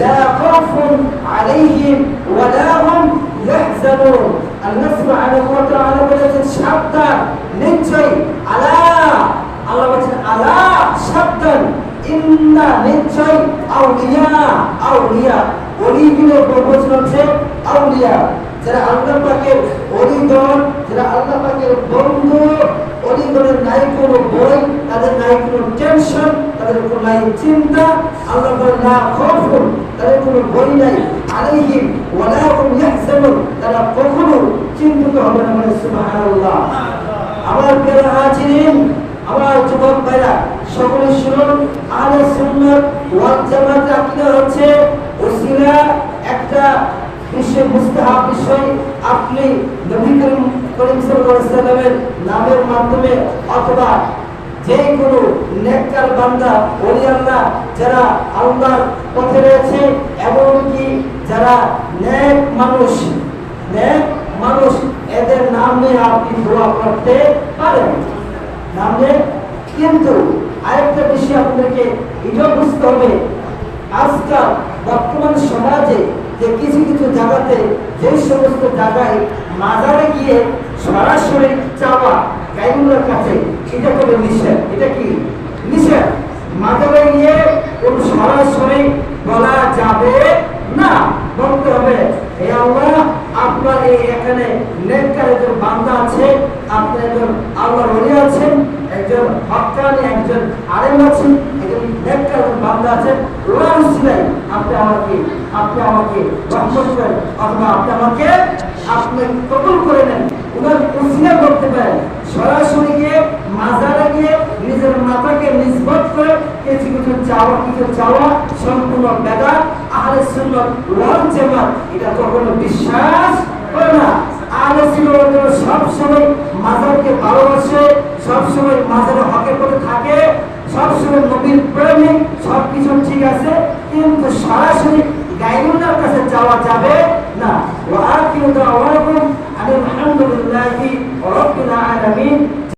لا خوف عليهم ولا هم يحزنون আল্লাহ সুবহানাহু ওয়া তাআলা বলেছেন সাবধান নিশ্চয় আলা আল্লাহ বলেছেন আলা সাবধান ইন্না নিশ্চয় আউলিয়া আউলিয়া অলিগুলো প্রবচন হচ্ছে আউলিয়া যারা আল্লাহ পাকের অলিগণ যারা আল্লাহ পাকের বন্ধু অলিগণের নাই কোনো বই তাদের নাই কোনো টেনশন তাদের কোনো নাই চিন্তা আল্লাহ বলেন না খফুন তাদের কোনো বই নাই। আলাইহিম ওয়ালা হুম ইয়াহজানুন। তারা কখনো চিন্তিত হবে না মানে সুবহানাল্লাহ। আমার প্রিয় হাজিরিন, আমার যুবক ভাইরা, সকলে শুনুন, আহলে সুন্নাত ওয়াল জামাত আকীদা হচ্ছে ওসিলা একটা বিষয়, মুস্তাহাব বিষয়। আপনি নবী করিম করিম সাল্লাল্লাহু আলাইহি সাল্লামের নামের মাধ্যমে অথবা নেককার বান্দা, ওলি আল্লাহ, যারা আল্লাহর পথে রয়েছে যারা নেক মানুষ নেক মানুষ, এদের নামে আপনি দোয়া করতে পারেন। নামে কিন্তু আরেকটা বিষয় আপনাদেরকে এটাও বুঝতে হবে। আজকাল বর্তমান সমাজে যে কিছু কিছু জায়গাতে যে সমস্ত জায়গায় মাজারে গিয়ে সরাসরি চাওয়া গাইগুলোর কাছে এটা কোনো নিষেধ। এটা কি? নিষেধ। মাজারে গিয়ে কোন সরাসরি বলা যাবে না। বলতে হবে, হে আল্লাহ, আপনার এই এখানে নেককার একজন বান্দা আছে, আপনি একজন আল্লাহর ওলি আছেন, একজন হকানি, একজন আলেম আছেন, একজন নেককার একজন বান্দা আছেন। উসিলাই আপনি আমাকে আপনি আমাকে রহমত করেন, অথবা আপনি আমাকে আপনি কবুল করে নেন। সম্পর্কে নিজবত করে কে জীবনের চাওয়া কিছু চাওয়া? সম্পূর্ণ বেদা আহলে সুন্নাত ওয়াল জামাত। এটা কখনো বিশ্বাস করে না। আহলে সুন্নাত সব সময় মাজারকে ভালোবাসে সব সময় মাজারে হকের পথে থাকে সব সময় নবীর প্রেমিক সবকিছু ঠিক আছে, কিন্তু সরাসরি গাইরুল্লাহর কাছে যাওয়া যাবে না। ওয়া আকিমু দাওয়াকুম আলহামদুলিল্লাহি রাব্বিল আলামিন।